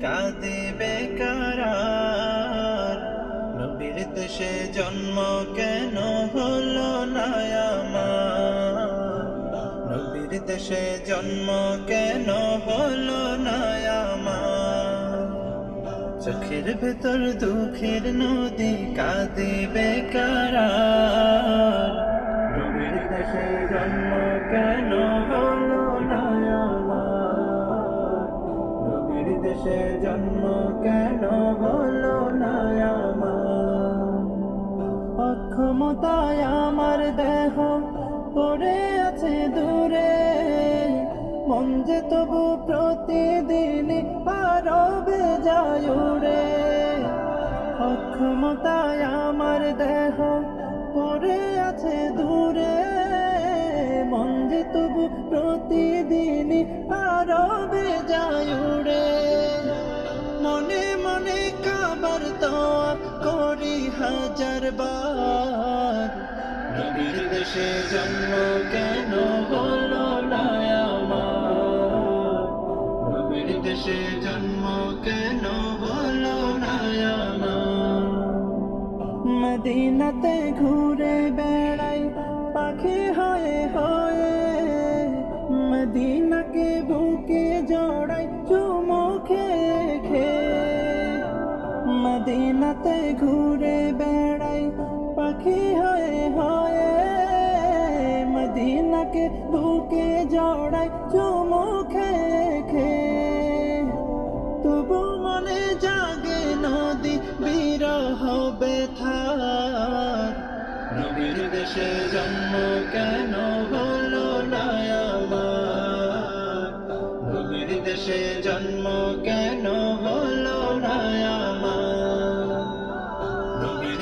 কাঁদিবে বেকার নবীর জন্ম কেন হলো নবীর জন্ম কেন হলো না চোখের ভেতর দুঃখের নদী কাঁদিবে কারার দেশে জন্ম কেন হলো না আমার? অক্ষমতায় আমার দেহ পড়ে আছে দূরে। মন যে তবু প্রতিদিন পারবে যায় উড়ে। অক্ষমতায় আমার দেহ পড়ে আছে দূরে। মন যে তবু প্রতিদিন পারবে যায় করি হাজার বার। নবীর দেশে জন্ম কেন হলো না আমার? নবীর দেশে জন্ম কেন হলো না আমার? মদিনাতে ঘুরে বেড়াই, পাখি হয়ে হয়ে। মদিনাকে বুকে জড়াই চুমো মদিনাতে ঘুরে বেড়াই, পাখি হয়ে হয়ে মদিনাকে বুকে জড়াই, চুমো খেয়ে তবু মনে জাগে নদী, বিরহ বেথার নবীর দেশে জন্ম কেন হলো না নবীর দেশে জন্ম কেন